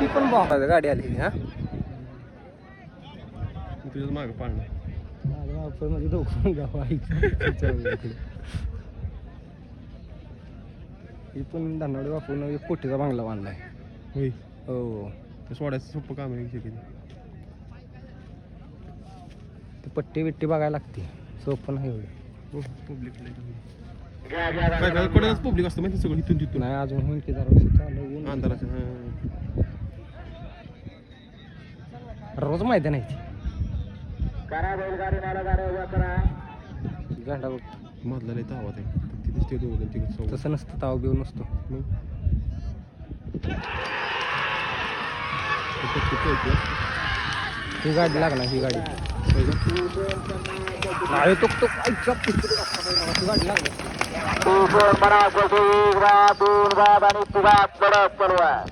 ती पण बॉम्ब गाडी आली. हा तुझ्याच मागं माझ्या वापरमध्ये दोघं गाव ही. पण धानवडे वापरून एक कोटीचा बांगला बांधलाय. होय. हो. ते सोडायचं सोपं काम आहे शक्य ते पट्टी बिट्टी बघायला लागते. सोपं नाही एवढं. पब्लिक काय काय पब्लिक असतं माहिती सगळं? इथून तिथून. नाही अजून होईल की जरा चालू ऊन. अंधाराचं हां. रोज मैदान आहे ती. गांडा बघ. मधला लय तावात आहे. तिथेच ते दोघं तिकडे सौ तसं नसतं ताव बिव नसतो. मग. ही गाडी लागला ही गाडी. होय तो नाही गाडी रात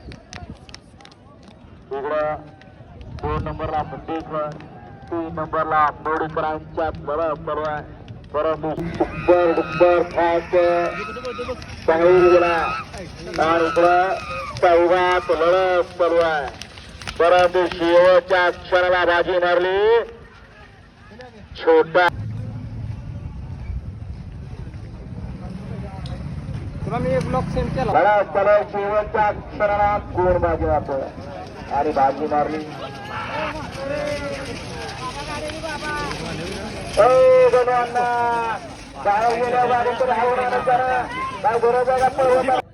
दोन आणि नंबरला मुंडेकर तीन नंबरला मोडीकरांच्या लढत चालू परंतु सुपर डुपर फास्ट गेला आणि इकडं चौघात लढत चालू आहे परंतु शेवटच्या क्षणाला बाजी मारली. छोटा बरा चला शेवटच्या क्षणाला कोण बाजी मारतो? आणि बाजी मारली.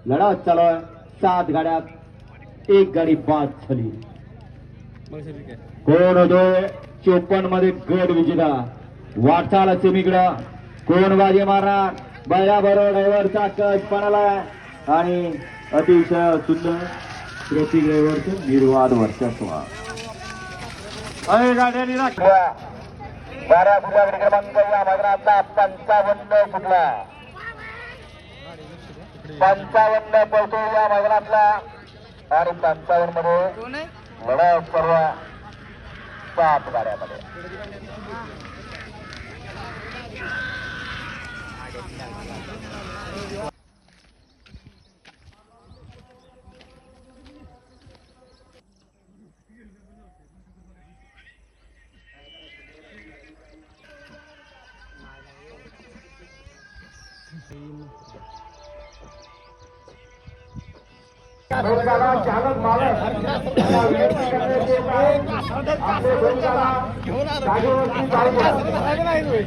लढत चालू आहे सात गाड्यात एक गाडी बाद झाली. कोण होतोय चोपन्नमध्ये गड विजेता. वाटचाल सेमीकडं कोण बाजी मारणार? बरोबर ड्रायव्हरचा कच पणाला आणि अतिशय सुंदर प्रति ड्रायव्हरचं निर्वाद वर्चस्व. बारा गुलाबी क्रमांक या मैदानाचा पंचावन्न सुटला पंचावन्न पळतो या मैदानातला आणि पंचावन्नमध्ये लढत सर्व सात गाड्यामध्ये Thank चालक मालक आपले